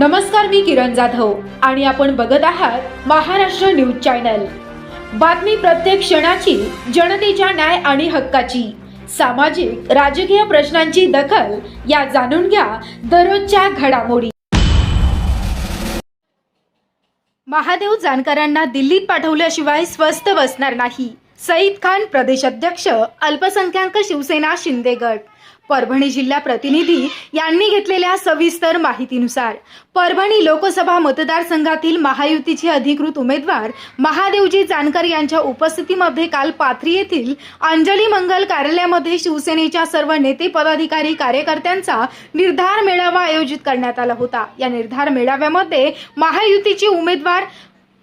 नमस्कार मी किरण जाधव आणि आपण बघत आहात महाराष्ट्र न्यूज चॅनल. बातमी प्रत्येक क्षणाची जनतेच्या न्याय आणि हक्काची. सामाजिक राजकीय प्रश्नांची दखल या जाणून घ्या दररोजच्या घडामोडी. महादेव जानकरांना दिल्लीत पाठवल्याशिवाय स्वस्त बसणार नाही. सईद खान प्रदेशाध्यक्ष अल्पसंख्याक शिवसेना शिंदे गट परभणी जिल्हा प्रतिनिधी यांनी घेतलेल्या सविस्तर माहितीनुसार परभणी लोकसभा मतदारसंघातील महायुतीचे अधिकृत उमेदवार महादेवजी जानकर यांच्या उपस्थितीमध्ये काल पाथरी येथील अंजली मंगल कार्यालयामध्ये शिवसेनेच्या सर्व नेते पदाधिकारी कार्यकर्त्यांचा निर्धार मेळावा आयोजित करण्यात आला होता. या निर्धार मेळाव्यामध्ये महायुतीचे उमेदवार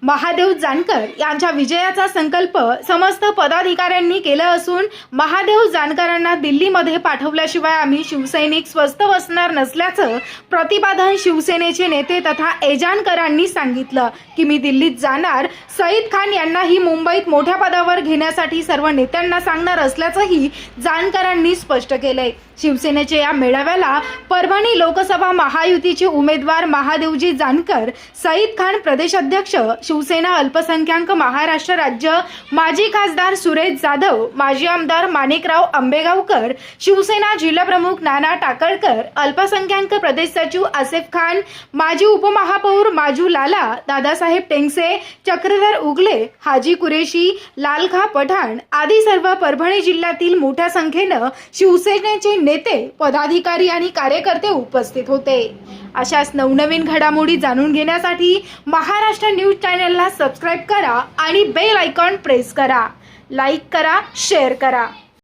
महादेव जानकर यांच्या विजयाचा संकल्प समस्त पदाधिकाऱ्यांनी केला असून महादेव जानकरांना दिल्लीमध्ये पाठवल्याशिवाय आम्ही शिवसैनिक स्वस्थ बसणार नसल्याचं प्रतिपादन शिवसेनेचे नेते तथा एजानकरांनी सांगितलं की मी दिल्लीत जाणार. सईद खान यांनाही मुंबईत मोठ्या पदावर घेण्यासाठी सर्व नेत्यांना सांगणार असल्याचंही जानकरांनी स्पष्ट केलंय. शिवसेनेच्या या मेळाव्याला परभणी लोकसभा महायुतीचे उमेदवार महादेवजी जानकर सईद खान प्रदेशाध्यक्ष शिवसेना अल्पसंख्याक महाराष्ट्र राज्य माजी खासदार सुरेश जाधव माजी आमदार माणिकराव आंबेगावकर शिवसेना जिल्हाप्रमुख नाना टाकळकर अल्पसंख्याक प्रदेश सचिव आसिफ खान माजी उपमहापौर माजू लाला दादासाहेब टेंगसे चक्रधर उगले हाजी कुरेशी लालखा पठाण आदी सर्व परभणी जिल्ह्यातील मोठ्या संख्येनं शिवसेनेचे नेते पदाधिकारी आणि कार्यकर्ते उपस्थित होते. अशाच नवनवीन घडामोडी जाणून घेण्यासाठी महाराष्ट्र न्यूज चॅनलला सबस्क्राईब करा आणि बेल आयकॉन प्रेस करा. लाईक करा शेअर करा.